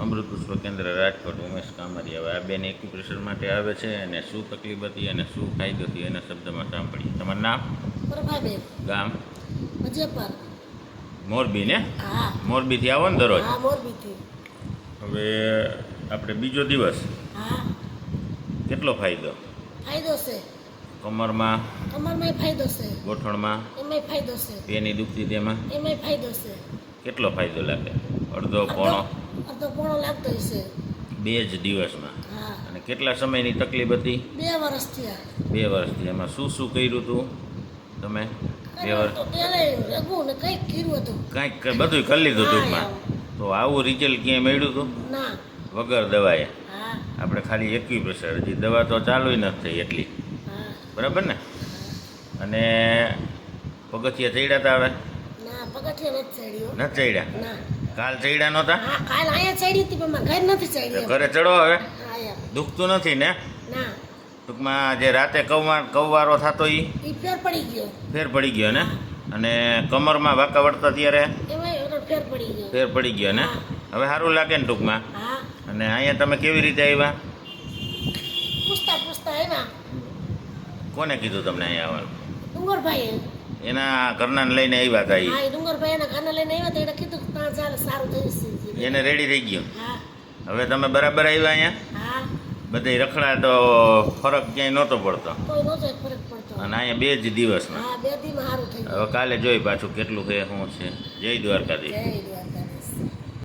અમૃત પુષ્પ કેન્દ્ર રાજકોટ ઉમેશ કામરિયા હવે આ બેન એક્યુપ્રેશર માટે આવે છે અને શું તકલીફ હતી અને શું ફાયદો હતી એના શબ્દમાં સાંભળીએ. તમારું નામ? પ્રભાબેન. ગામ? મજેપર મોરબી ને? મોરબીથી આવો ને દરરોજ? હવે આપણે બીજો દિવસ. કેટલો ફાયદો? ફાયદો છે. કમરમાં? કમરમાંય ફાયદો છે. ગોઠણમાં? એમાં ફાયદો છે. પેની દુખતી તેમાં? એમાં ફાયદો છે. કેટલો ફાયદો લાગે? અડધો પોણો? અડધો પોણો લાગતો હશે. બે જ દિવસમાં. અને કેટલા સમયની તકલીફ હતી? બે વર્ષ થયા. બે વર્ષથી એમાં શું શું કર્યું હતું તમે? બે વર્ષ કંઈક કર્યું હતું. કાંઈક બધું કરી લીધું ટૂંકમાં તો આવું રિઝલ્ટ ક્યાંય મળ્યું હતું ના. વગર દવાએ? આપણે ખાલી એકવી પ્રેશર હજી દવા તો ચાલુ નથી થઈ એટલી. બરાબર ને? અને પગથિયા ચડ્યા તા હવે? ના પગથિયે નથી ચડ્યા? ના. કાલ ચડ્યા નહોતા? હા કાલ અહીંયા ચડી હતી પણ ઘર નથી ચડી ઘરે ચડો હવે? દુખતું નથી ને? ના. ટૂંકમાં જે રાતે કૌવા કૌવારો થતો ઈ? ફેર પડી ગયો. ફેર પડી ગયો ને? અને કમરમાં વાંકા વળતા ત્યારે? ફેર પડી ગયો. ફેર પડી ગયો ને? હવે સારું લાગે ને ટૂંકમાં? અને અહીંયા તમે કેવી રીતે આવ્યા? પૂછતા પૂછતા આવ્યા. કોને કીધું તમને અહીંયા આવવાનું? ડુંગરભાઈ એના ઘરના લઈને આવ્યા હતા એ ડુંગરભાઈ એના ઘરના લઈને આવ્યા તો એને કીધું સારું થયું એને રેડી થઈ ગયું? હવે તમે બરાબર આવ્યા અહીંયા? બધે રખડા તો ફરક ક્યાંય નહોતો પડતો. અને અહીંયા બે જ દિવસમાં. હવે કાલે જોઈ પાછું કેટલું છે શું છે. જય દ્વારકાધીશ.